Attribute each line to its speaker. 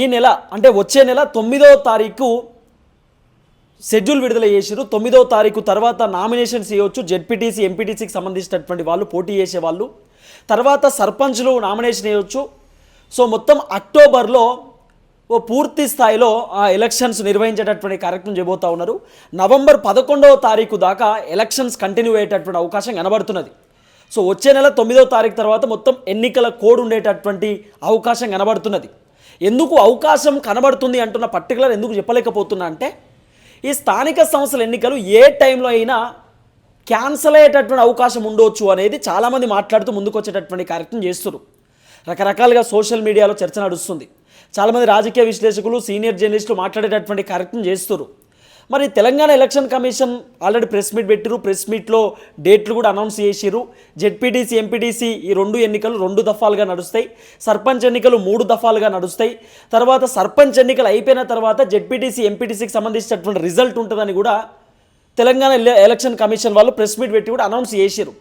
Speaker 1: ఈ నెల అంటే వచ్చే నెల తొమ్మిదవ తారీఖు షెడ్యూల్ విడుదల చేసారు తొమ్మిదవ తారీఖు తర్వాత నామినేషన్స్ చేయవచ్చు జెడ్పీటీసీ ఎంపీటీసీకి సంబంధించినటువంటి వాళ్ళు పోటీ చేసే వాళ్ళు. తర్వాత సర్పంచ్లు నామినేషన్ వేయవచ్చు సో మొత్తం అక్టోబర్లో ఓ పూర్తి స్థాయిలో ఆ ఎలక్షన్స్ నిర్వహించేటటువంటి కార్యక్రమం చేయబోతా ఉన్నారు. నవంబర్ పదకొండవ తారీఖు దాకా ఎలక్షన్స్ కంటిన్యూ అయ్యేటటువంటి అవకాశం కనబడుతున్నది. సో వచ్చే నెల తొమ్మిదవ తారీఖు తర్వాత మొత్తం ఎన్నికల కోడ్ ఉండేటటువంటి అవకాశం కనబడుతున్నది. ఎందుకు అవకాశం కనబడుతుంది అంటున్న పర్టికులర్ ఎందుకు చెప్పలేకపోతున్నా అంటే ఈ స్థానిక సంస్థల ఎన్నికలు ఏ టైంలో అయినా క్యాన్సల్ అయ్యేటటువంటి అవకాశం ఉండొచ్చు అనేది చాలామంది మాట్లాడుతూ ముందుకు వచ్చేటటువంటి కార్యక్రమం చేస్తున్నారు రకరకాలుగా సోషల్ మీడియాలో చర్చ నడుస్తుంది. చాలామంది రాజకీయ విశ్లేషకులు సీనియర్ జర్నలిస్టులు మాట్లాడేటటువంటి కార్యక్రమం చేస్తున్నారు మరి Telangana election commission already press meet పెట్టిరు ప్రెస్ మీట్లో డేట్లు కూడా అనౌన్స్ చేసిరు జెడ్పీటీసీ ఎంపీటీసీ ఈ రెండు ఎన్నికలు రెండు దఫాలుగా నడుస్తాయి. సర్పంచ్ ఎన్నికలు మూడు దఫాలుగా నడుస్తాయి. తర్వాత సర్పంచ్ ఎన్నికలు అయిపోయిన తర్వాత జెడ్పీటీసీ ఎంపీటీసీకి సంబంధించినటువంటి రిజల్ట్ ఉంటుందని కూడా తెలంగాణ ఎలక్షన్ కమిషన్ వాళ్ళు ప్రెస్ మీట్ పెట్టి కూడా అనౌన్స్ చేసిరు